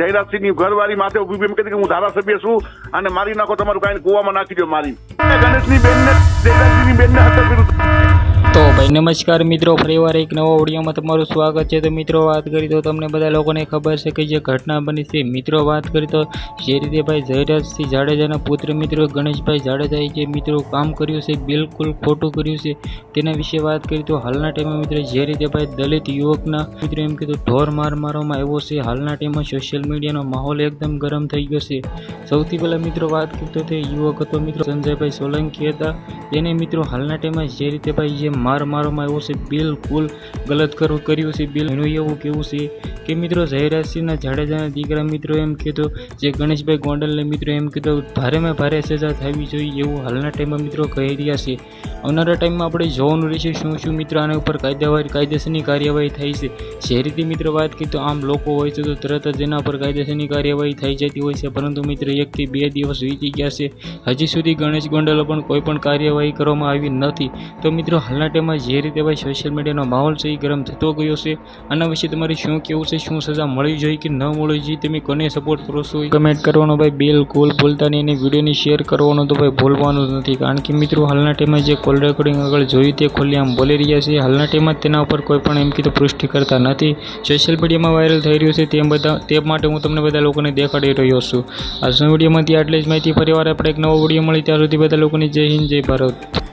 જયરાજસિંહની ઘરવાળી માથે ઊભી એમ કીધું કે હું ધારાસભ્ય છું અને મારી નાખો તમારું કાંઈ કૂવામાં નાખી દો મારી ગણેશની બેનને, જયરાજસિંહની બેનને હત્યા તો નમસ્કાર મિત્રો, ફરીવાર એક નવો ઓડિયોમાં તમારું સ્વાગત છે. તો મિત્રો, વાત કરી તો તમને બધા લોકોને ખબર છે કે જે ઘટના બની છે, મિત્રો વાત કરી તો જે રીતે ભાઈ જયરાજસિંહ જાડેજાના પુત્ર મિત્રો, ગણેશભાઈ જાડેજાએ જે મિત્રો કામ કર્યું છે, બિલકુલ ખોટું કર્યું છે, તેના વિશે વાત કરી તો હાલના ટાઈમમાં મિત્રો જે રીતે ભાઈ દલિત યુવકના મિત્રો એમ કીધું ઢોર માર મારવામાં આવ્યો છે, હાલના ટાઈમમાં સોશિયલ મીડિયાનો માહોલ એકદમ ગરમ થઈ ગયો છે. સૌથી પહેલાં મિત્રો વાત કરતો તે યુવક હતો મિત્રો સંજયભાઈ સોલંકી હતા. તેને મિત્રો હાલના ટાઈમમાં જે રીતે ભાઈ જે માર મારવામાં એવું છે, બિલકુલ ગલત કરવું કર્યું છે, બિલ. એનું એવું કેવું છે કે મિત્રો, જયરાજસિંહના જાડેજાના દીકરા મિત્રો એમ કીધો જે ગણેશભાઈ ગોંડલને મિત્રો એમ કીધું ભારેમાં ભારે સજા થવી જોઈએ એવું હાલના ટાઈમમાં મિત્રો કહી રહ્યા છે. આવનારા ટાઈમમાં આપણે જોવાનું રહેશે શું શું મિત્રો આના ઉપર કાયદાવારી, કાયદેસરની કાર્યવાહી થઈ છે. જે રીતે મિત્રો વાત કરી આમ લોકો હોય છે તો તરત જ એના પર કાયદેસરની કાર્યવાહી થઈ જતી હોય છે. પરંતુ મિત્રો એકથી બે દિવસ વીતી ગયા છે. હજી સુધી ગણેશ ગોંડલો પણ કોઈ પણ કાર્યવાહી કરવામાં આવી નથી. તો મિત્રો, હાલના ટાઈમમાં જે રીતે ભાઈ સોશિયલ મીડિયાનો માહોલ છે, એ ગરમ થતો ગયો છે. આના વિશે તમારે શું કહેવું છે, શું સજા મળવી જોઈએ કે ન મળવી જોઈએ તમે કોને સપોર્ટ કરો છો? કમેન્ટ કરવાનો ભાઈ બિલકુલ ભૂલતા નહીં અને વિડીયોની શેર કરવાનો તો ભાઈ ભૂલવાનું જ નથી. કારણ કે મિત્રો, હાલના ટાઈમમાં જે કોલ રેકોર્ડિંગ આગળ જોયું તે ખુલ્લી આમ બોલી રહ્યા છે. હાલના ટાઈમમાં તેના ઉપર કોઈ પણ એમ કીધું પુષ્ટિ કરતા નથી. સોશિયલ મીડિયામાં વાયરલ થઈ રહ્યું છે તે બધા, તે માટે હું તમને બધા લોકોને દેખાડી રહ્યો છું. આજના વિડીયોમાંથી આટલી જ માહિતી. ફરીવાર આપણે એક નવો વીડિયો મળી, ત્યાં સુધી બધા લોકોની જય હિન્દ, જય ભારત.